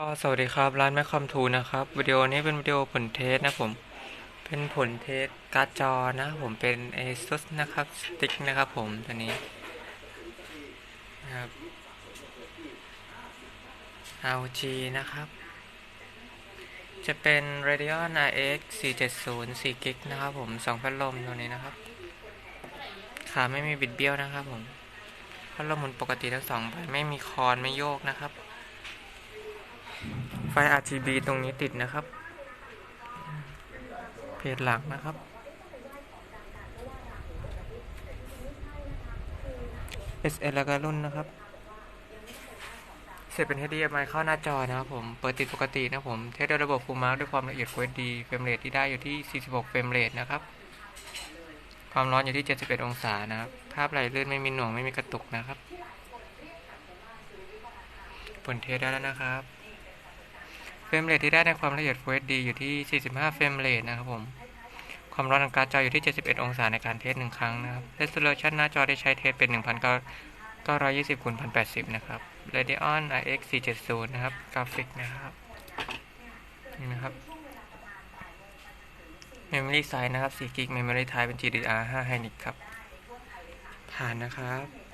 ก็สวัสดีครับ ร้านแมคคอมทูนะครับวิดีโอนี้เป็นวิดีโอผลเทสนะผม เป็นผลเทสการ์ดจอนะผมเป็น ASUS นะครับสติ๊กนะครับผมตัวนี้นะครับ ROG นะครับ จะเป็น Radeon RX 470 4 g b นะครับผม2พัดลมตัวนี้นะครับ ขาไม่มีบิดเบี้ยวนะครับผมพัดลมหมุนปกติทั้งสองใบไม่มีคอนไม่โยกนะครับ ฟ RGB ตรงนี้ติดนะครับ เพจหลักนะครับ SL แล้วก็รุ่นนะครับ เสร็จเป็น HDMI เข้าหน้าจอนะครับผม เปิดติดปกตินะผม เทสด้วยระบบ Full Mark ด้วยความละเอียด Full HD เฟรมเรทที่ได้อยู่ที่ 46 เฟรมเรทนะครับ ความร้อนอยู่ที่ 71 องศานะครับ ภาพไหลลื่นไม่มีหน่วงไม่มีกระตุกนะครับผลเทสได้แล้วนะครับ เฟรมเรทที่ได้ในความละเอียด Full HD อยู่ที่ 45 เฟรมเรทนะครับผม ความร้อนของการ์ดจออยู่ที่ 71 องศาในการเทสหนึ่งครั้งนะครับ Resolution หน้าจอได้ใช้เทสเป็น 1920คูณ1080 นะครับ Radeon RX 470 นะครับ กราฟิกนะครับ นี่นะครับ Memory size นะครับ4 g b Memory type เป็น GDDR5 Hynix ครับ ผ่านนะครับ